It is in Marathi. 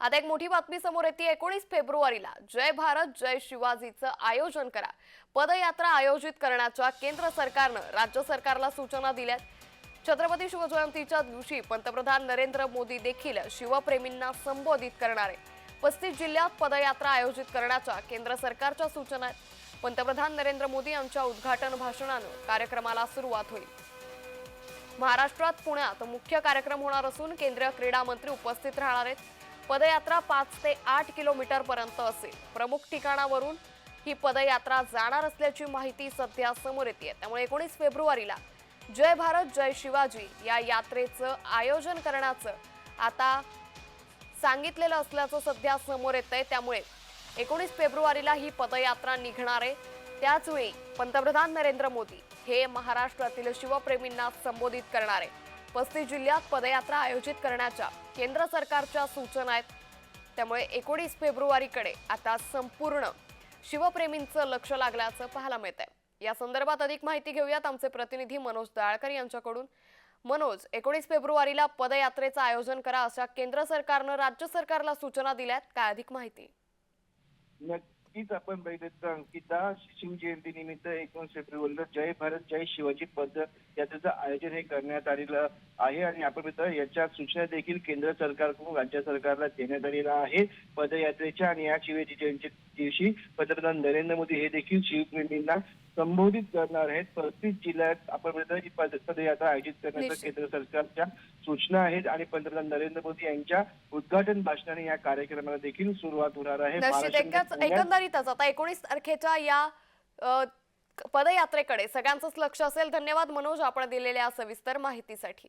आता एक मोठी बातमी समोर येते. एकोणीस फेब्रुवारीला जय भारत जय शिवाजीचं आयोजन करा. पदयात्रा आयोजित करण्याच्या केंद्र सरकारनं राज्य सरकारला सूचना दिल्यात. छत्रपती शिवजयंतीच्या दिवशी पंतप्रधान नरेंद्र मोदी देखील शिवप्रेमींना संबोधित करणार आहे पस्तीस जिल्ह्यात पदयात्रा आयोजित करण्याच्या केंद्र सरकारच्या सूचना आहेत. पंतप्रधान नरेंद्र मोदी यांच्या उद्घाटन भाषणानं कार्यक्रमाला सुरुवात होईल. महाराष्ट्रात पुण्यात मुख्य कार्यक्रम होणार असून केंद्रीय क्रीडा मंत्री उपस्थित राहणार आहेत. पदयात्रा पाच ते आठ किलोमीटर पर्यंत असेल. प्रमुख ठिकाणावरून ही पदयात्रा जाणार असल्याची माहिती सध्या समोर येते त्यामुळे एकोणीस फेब्रुवारीला जय भारत जय शिवाजी या यात्रेचं आयोजन करण्याचं आता सांगितलेलं असल्याचं सध्या समोर येत आहे त्यामुळे एकोणीस फेब्रुवारीला ही पदयात्रा निघणार आहे. त्याचवेळी पंतप्रधान नरेंद्र मोदी हे महाराष्ट्रातील शिवप्रेमींना संबोधित करणार आहे. पस्तीस जिल्ह्यात पदयात्रा आयोजित करण्याच्या केंद्र सरकारच्या सूचना आहेत. त्यामुळे एकोणीस फेब्रुवारीकडे आता संपूर्ण शिवप्रेमींचं लक्ष लागल्याचं पाहायला मिळत आहे या संदर्भात अधिक माहिती घेऊयात आमचे प्रतिनिधी मनोज दाळकर यांच्याकडून. मनोज एकोणीस फेब्रुवारीला पदयात्रेचं आयोजन करा अशा केंद्र सरकारनं राज्य सरकारला सूचना दिल्यात. काय अधिक माहिती? नक्कीच आपण बघितलं तर अंकिता शिवजयंती निमित्त एकोणीस फेब्रुवारीला जय भारत जय शिवाजी पद यात्रेचं आयोजन हे करण्यात आलेलं आहे आणि आपण बघितलं याच्या सूचना देखील केंद्र सरकारकडून राज्य सरकारला देण्यात आलेल्या आहे पदयात्रेच्या आणि या शिवजयंती दिवशी पंतप्रधान नरेंद्र मोदी हे देखील शिवप्रेमींना संबोधित करणार आहेत पस्तीस जिल्ह्यात आपण ही पद पदयात्रा आयोजित करण्याचं. केंद्र सरकारच्या सूचना आहेत आणि पंतप्रधान नरेंद्र मोदी यांच्या उद्घाटन भाषणाने या कार्यक्रमाला देखील सुरुवात होणार आहे. एकंदरीतच आता एकोणीस तारखेच्या या पदयात्रेकडे सगळ्यांचंच लक्ष असेल. धन्यवाद मनोज आपण दिलेल्या सविस्तर माहितीसाठी.